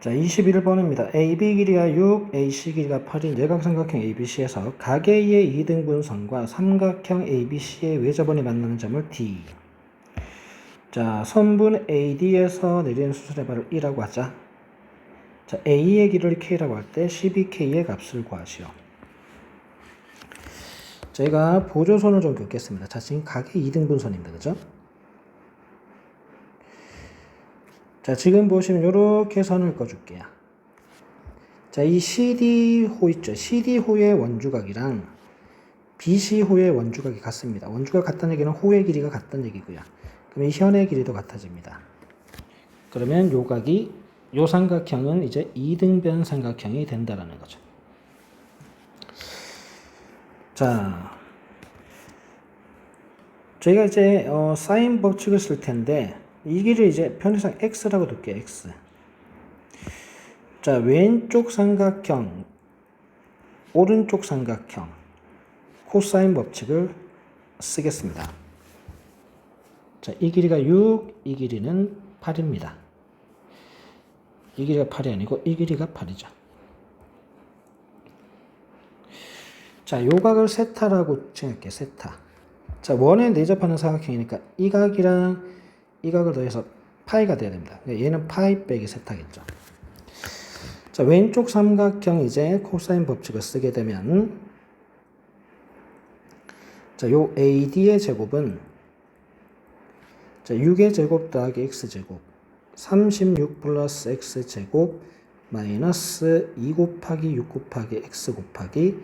자, 21번입니다. AB 길이가 6, AC 길이가 8인 예각삼각형 ABC에서 가계의 2등분선과 삼각형 ABC의 외접원이 만나는 점을 D. 자, 선분 AD에서 내리는 수술의 발을 E라고 하자. 자, A의 길이를 K라고 할 때 12K의 값을 구하시오. 저희가 보조선을 좀 긋겠습니다. 자, 지금 가계 2등분선입니다. 그죠? 자, 지금 보시면 이렇게 선을 꺼줄게요. 자, 이 CD호 있죠? CD호의 원주각이랑 BC호의 원주각이 같습니다. 원주각 같다는 얘기는 호의 길이가 같다는 얘기고요. 그럼 이 현의 길이도 같아집니다. 그러면 요 각이 요 삼각형은 이제 이등변 삼각형이 된다라는 거죠. 자, 저희가 이제 어, 사인 법칙을 쓸 텐데 이 길을 이제 편의상 x라고 둘게요. x. 자, 왼쪽 삼각형, 오른쪽 삼각형, 코사인 법칙을 쓰겠습니다. 자, 이 길이가 6, 이 길이는 8입니다. 이 길이가 8이 아니고 이 길이가 8이죠. 자, 요 각을 세타라고 칭할게요. 세타. 자, 원에 내접하는 삼각형이니까 이 각이랑 이 각을 더해서 파이가 돼야 됩니다. 그러니까 얘는 파이 빼기 세타겠죠. 자, 왼쪽 삼각형 이제 코사인 법칙을 쓰게 되면 자, 요 AD의 제곱은 자, 6의 제곱 더하기 x제곱 36 플러스 x제곱 마이너스 2 곱하기 6 곱하기 x 곱하기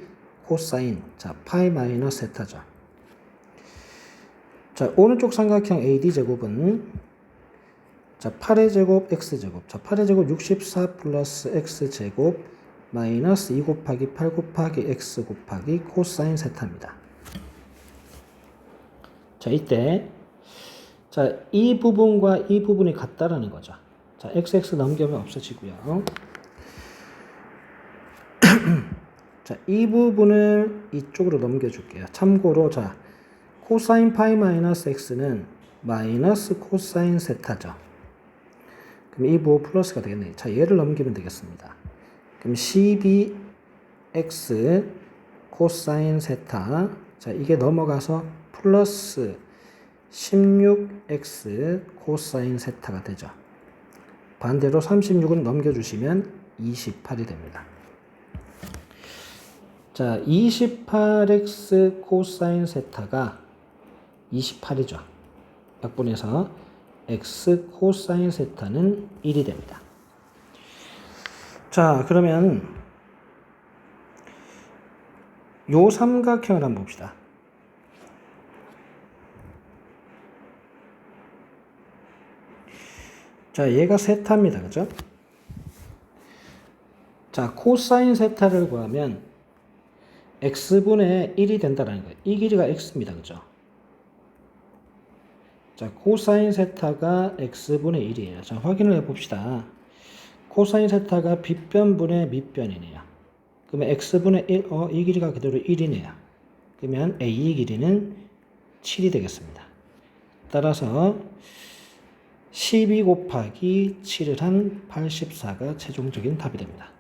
코사인 자 파이 마이너스 세타죠. 자 오른쪽 삼각형 AD 제곱은 자 8의 제곱 x 제곱 자 8의 제곱 64 플러스 x 제곱 마이너스 2 곱하기 8 곱하기 x 곱하기 코사인 세타입니다. 자 이때 자, 이 부분과 이 부분이 같다라는 거죠. 자, xx 넘기면 없어지고요. 자, 이 부분을 이쪽으로 넘겨줄게요. 참고로, 자, 코사인 파이 마이너스 x는 마이너스 코사인 세타죠. 그럼 이 부호 플러스가 되겠네요. 자, 얘를 넘기면 되겠습니다. 그럼 12x 코사인 세타. 자, 이게 넘어가서 플러스 16x 코사인 세타가 되죠. 반대로 36은 넘겨주시면 28이 됩니다. 자, 28x 코사인 세타가 28이죠. 약분해서 x 코사인 세타는 1이 됩니다. 자, 그러면 요 삼각형을 한번 봅시다. 자, 얘가 세타입니다. 그죠? 자, 코사인 세타를 구하면 x분의 1이 된다는 거예요. 이 길이가 x입니다. 그죠? 자, 코사인 세타가 x분의 1이에요. 자, 확인을 해 봅시다. 코사인 세타가 빗변분의 밑변이네요. 그러면 x분의 1, 어, 이 길이가 그대로 1이네요. 그러면 a의 길이는 7이 되겠습니다. 따라서 12 곱하기 7을 한 84가 최종적인 답이 됩니다.